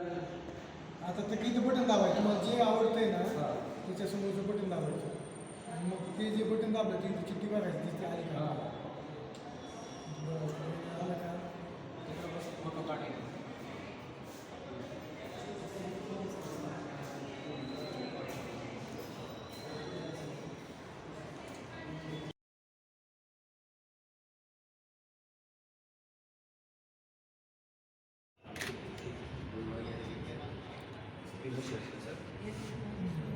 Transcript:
आता ते किती बटन दाबायचं? तुम्हाला जे आवडतंय ना त्याच्यासमोरचं बटन दाबायचं. आणि मग ते जे बटन दाबलं ते चिठ्ठी बघायची तिथे आली का? Bilmiyorum.